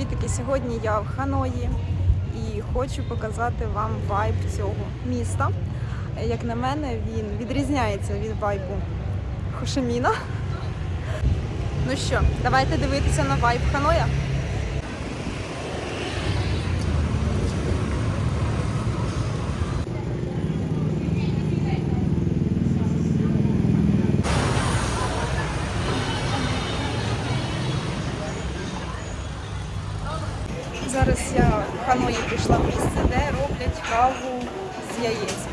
Привітики! Сьогодні я в Ханої і хочу показати вам вайб цього міста. Як на мене, він відрізняється від вайбу Хошиміна. Ну що, давайте дивитися на вайб Ханоя. Зараз я в Ханої прийшла в місце, де роблять каву з яєць.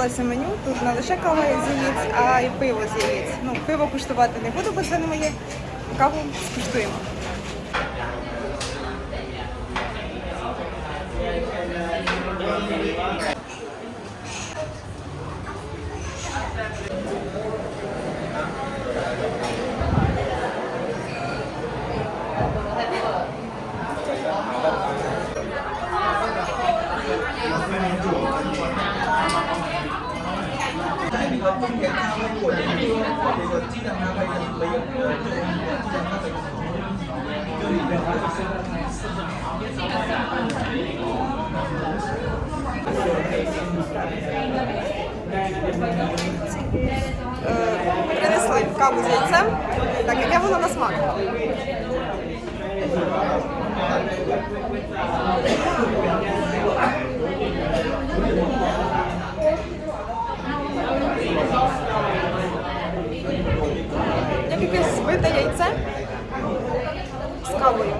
І подивилася меню, тут не лише кава з яєць, а й пиво з яєць. Ну, пиво куштувати не буду, бо це не моє. Каву скуштуємо. Е, принесли каву з яйцем. Так, яке воно на смак? Як якесь збите яйце з кавою.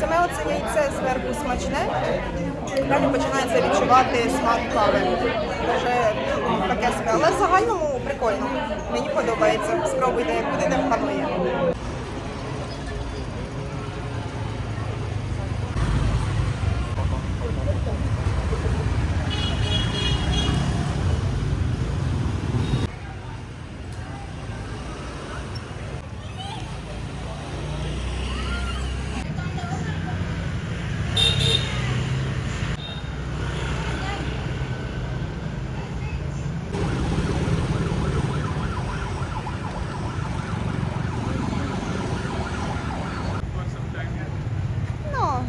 Саме оце яйце зверху смачне, далі відчувати смак кави. Дуже таке себе. Але в загальному прикольно. Мені подобається. Спробуйте, як будете в Ханої. Ну,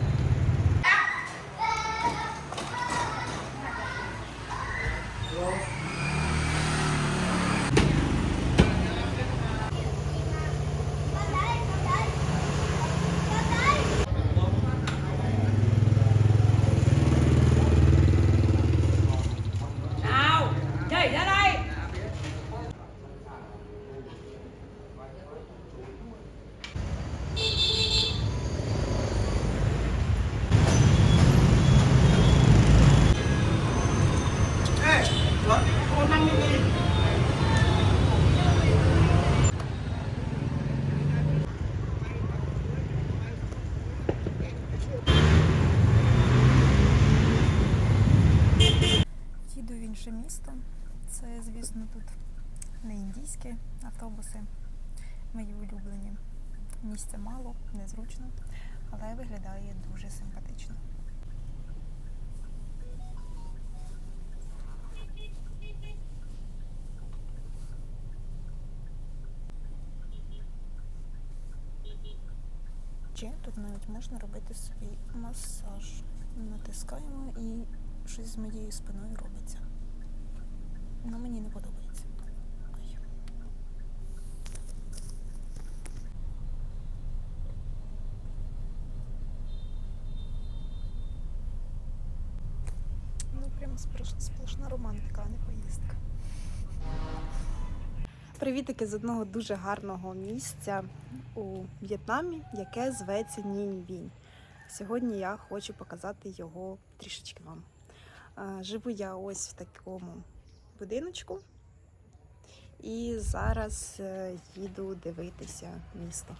nào nhảy ra đây їду в інше місто. Це, звісно, тут не індійські автобуси, мої улюблені. Місця мало, незручно, але виглядає дуже симпатично. Чи тут навіть можна робити собі масаж. Натискаємо і щось з моєю спиною робиться. Ну, мені не подобається. Ой. Ну, прямо сплошна романтика, а не поїздка. Привітики з одного дуже гарного місця у В'єтнамі, яке зветься Нінь-Бінь. Сьогодні я хочу показати його трішечки вам. Е, Живу я ось в такому будиночку. І зараз е, їду дивитися місто.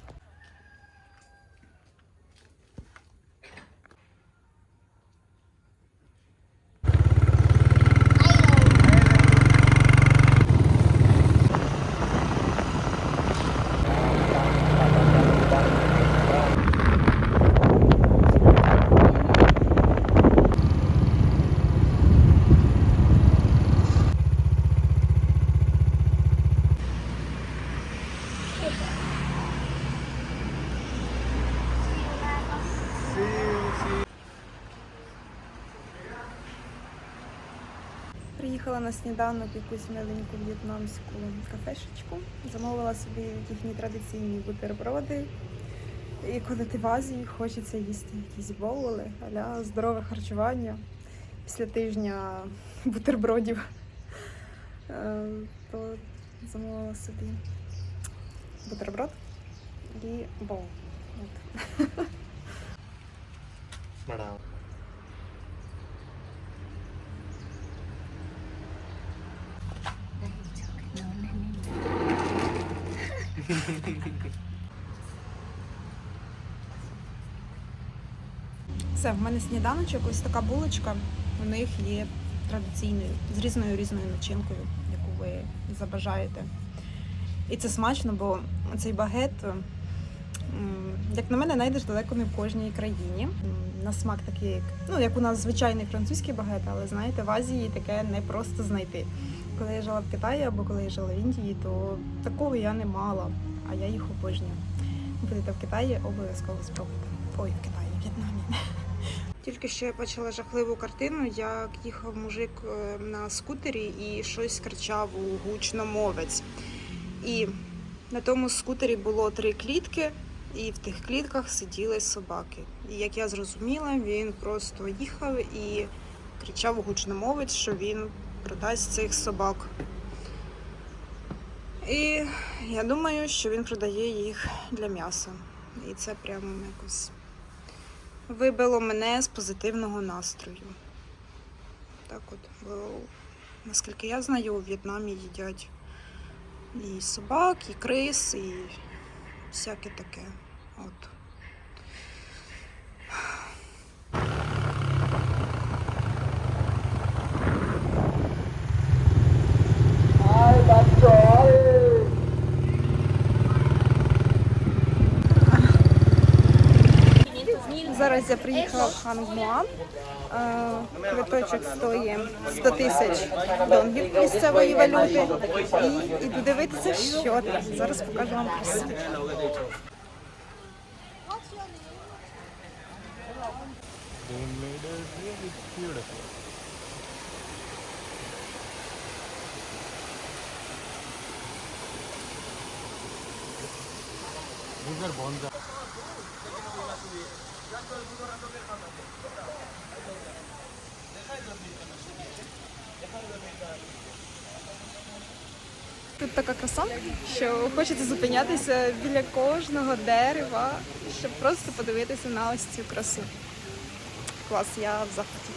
На сніданок якусь миленьку в'єтнамську кафешечку, замовила собі їхні традиційні бутерброди. І коли ти в Азії, хочеться їсти якісь боули, аля здорове харчування після тижня бутербродів. Е, То замовила собі бутерброд і боул. От. Все, в мене сніданочок, ось така булочка. У них є традиційною, з різною різною начинкою, яку ви забажаєте. І це смачно, бо цей багет, як на мене, знайдеш далеко не в кожній країні. На смак такий, як, ну, як у нас звичайний французький багет, але знаєте, в Азії таке не просто знайти. Коли я жила в Китаї або коли я жила в Індії, то такого я не мала, а я їх обожнюю. Будете в Китаї, обов'язково спробуйте. Ой, в Китаї, в В'єтнамі. Тільки що я бачила жахливу картину, як їхав мужик е, на скутері і щось кричав у гучномовець. І на тому скутері було три клітки, і в тих клітках сиділи собаки. І як я зрозуміла, він просто їхав і кричав у гучномовець, що він продасть цих собак. І я думаю, що він продає їх для м'яса. І це прямо якось вибило мене з позитивного настрою. Так от, бо, наскільки я знаю, у В'єтнамі їдять і собак, і крис, і всяке таке. От. Зараз я приїхала в Хангмуа. Е, Квиточок стоїть 100 тисяч донгів місцевої валюти. І іду дивитися, що там. Зараз покажу вам красу. Beautiful. These are bonsai. Тут така краса, що хочеться зупинятися біля кожного дерева, щоб просто подивитися на ось цю красу. Клас, я в захваті.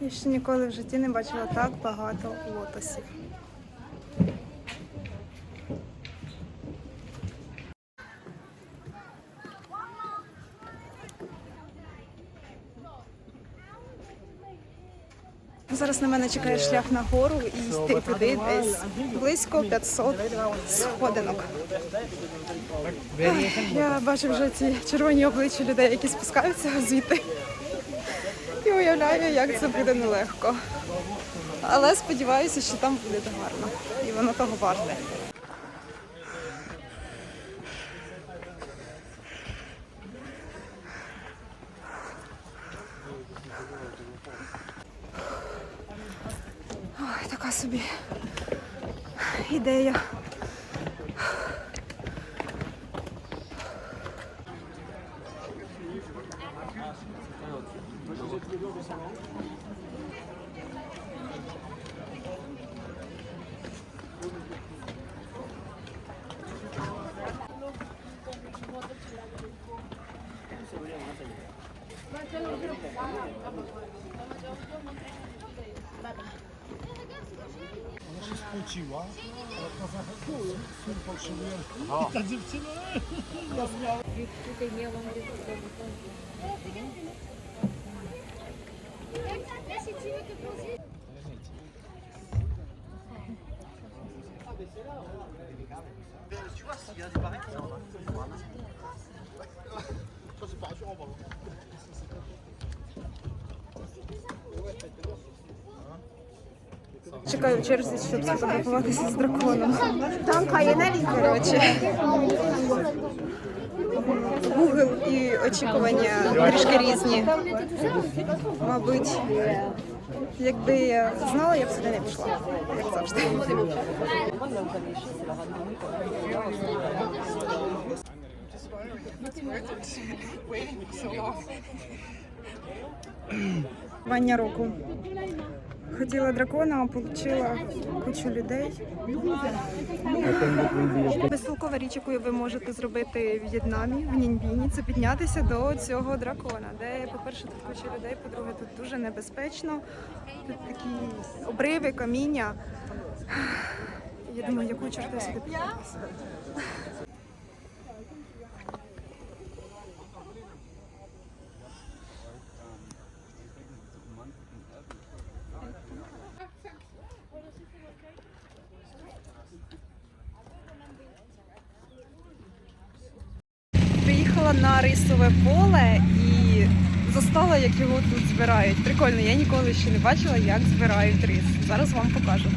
Я ще ніколи в житті не бачила так багато лотосів. Зараз на мене чекає шлях на гору і йти туди десь близько 500 сходинок. Я бачу вже ці червоні обличчя людей, які спускаються звідти. І уявляю, як це буде нелегко. Але сподіваюся, що там буде гарно. І воно того варте. собі ідея. Thank you. kłóciła, ale to syn ta dziewczyna. Tutaj miałam Tu vois, s'il y a des qui sont en c'est pas. Чекаю в черзі, щоб сфотографуватися з драконом. Там Коротше. Google і очікування трішки різні. Мабуть, якби я знала, я б сюди не пішла, як завжди. Вання року. Хотіла дракона, а отримала кучу людей. Безсилкова річ, яку ви можете зробити в В'єтнамі, в Ніньбіні, це піднятися до цього дракона, де, по-перше, тут куча людей, по-друге, тут дуже небезпечно. Тут такі обриви, каміння. Я думаю, яку чорту сюди піднялася. На рисове поле і застала, як його тут збирають. Прикольно, я ніколи ще не бачила, як збирають рис. Зараз вам покажу.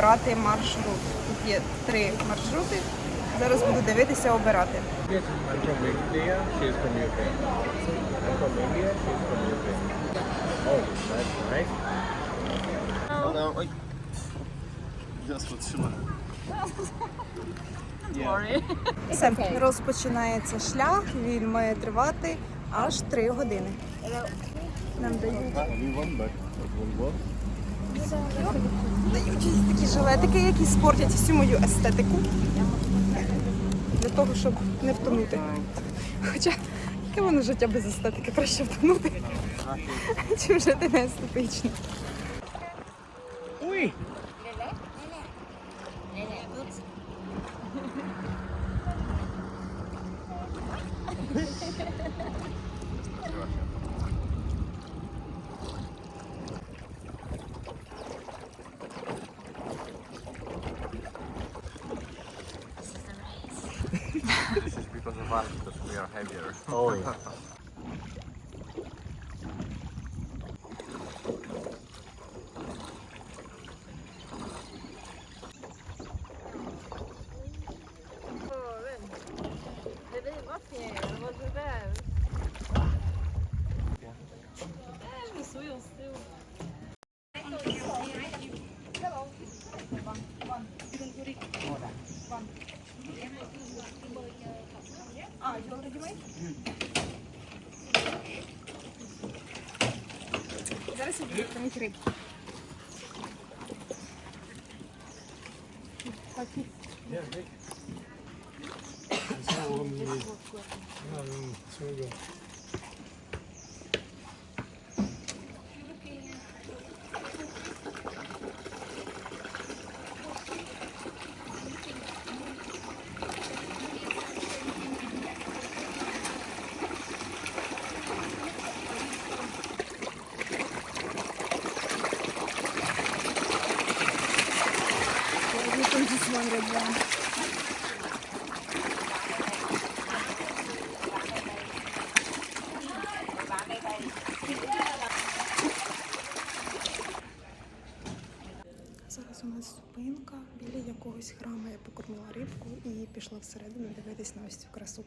Обрати маршрут. Тут є три маршрути. Зараз буду дивитися, обирати. Oh. Все, розпочинається шлях. Він має тривати аж три години. Нам дають, Дають такі жилетики, які спортять всю мою естетику. Для того, щоб не втонути. Хоча Яке воно життя без естетики краще втонути, чим жити не естетично. Ui! esse vídeo tá incrível. Tá aqui. Yeah, big. That's how long we need. Yeah, I don't know. It's really good. Пішла всередину дивитись на ось цю красу.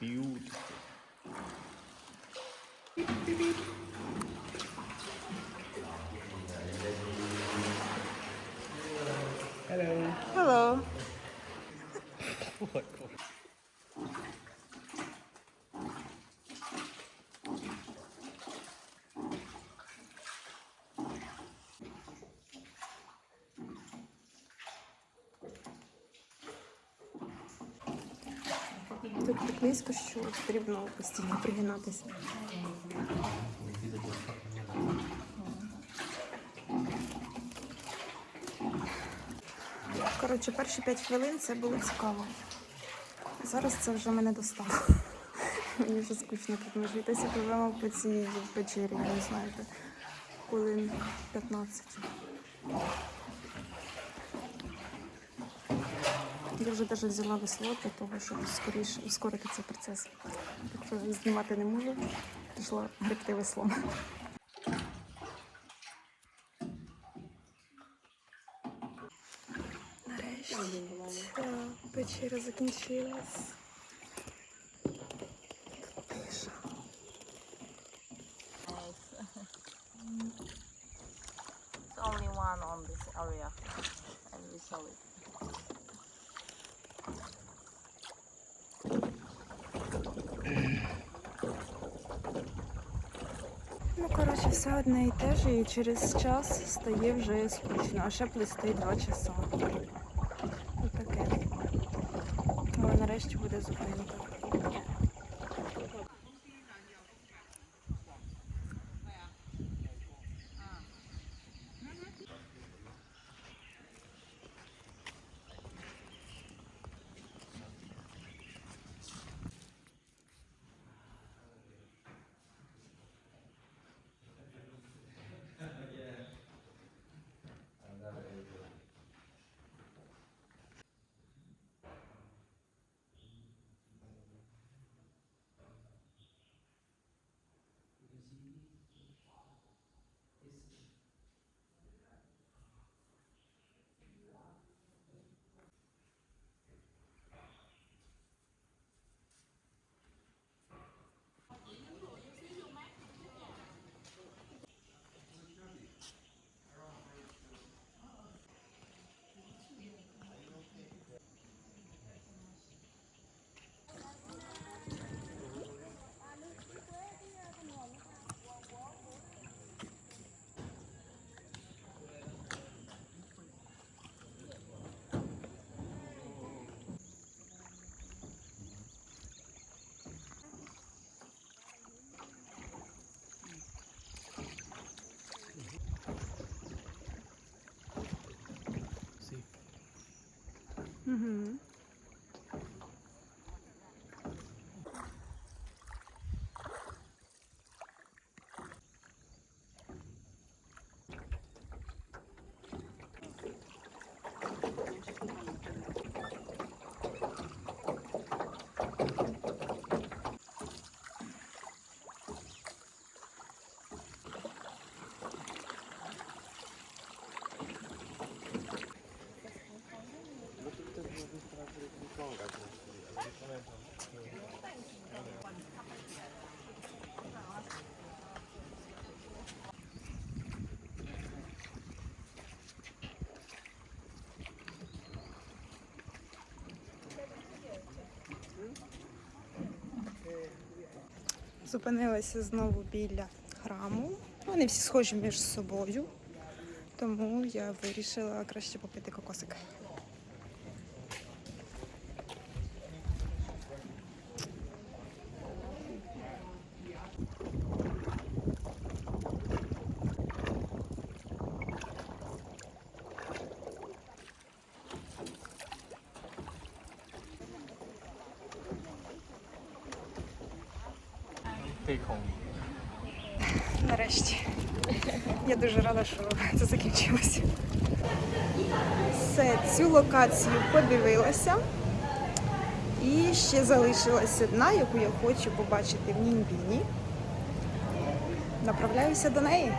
Beautiful. Hello. Тут так низько, що потрібно постійно пригинатися. Коротше, перші 5 хвилин це було цікаво. Зараз це вже мене достало. Мені вже скучно тут нажитися. Пливемо по цій печері, ви знаєте, хвилин 15. Я вже навіть взяла весло для того, щоб скоріше ускорити цей процес. Так що знімати не можу. Пішла гребти веслом. Нарешті ця закінчилась. Все одне і те ж, і через час стає вже скучно, а ще плисти два часа. Ось. Але нарешті буде зупинка. Mm-hmm. зупинилася знову біля храму. Вони всі схожі між собою, тому я вирішила краще попити кокосик. дуже рада, що це закінчилося. Все, цю локацію подивилася. І ще залишилась одна, яку я хочу побачити в Німбіні. Направляюся до неї.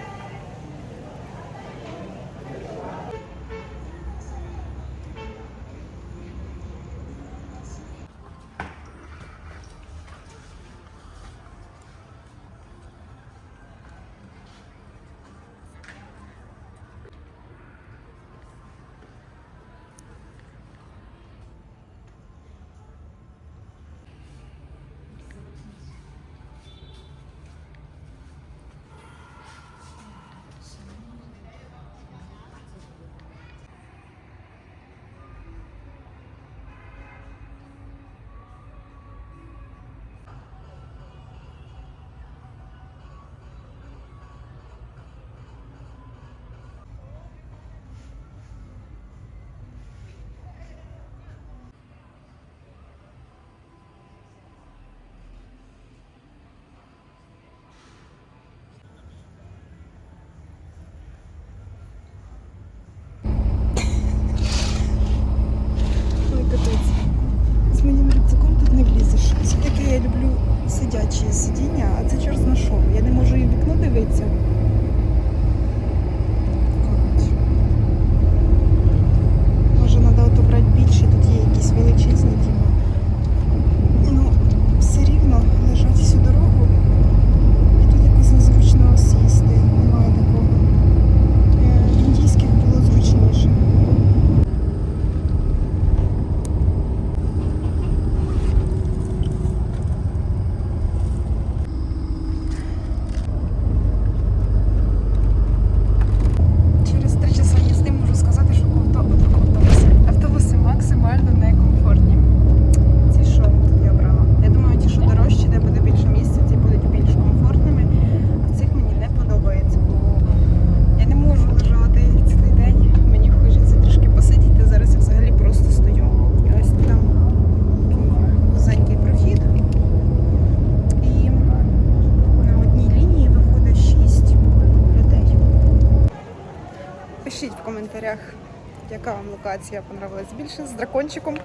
мультиплікація понравилась більше з дракончиком.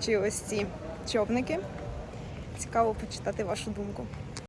Чи ось ці човники. Цікаво почитати вашу думку.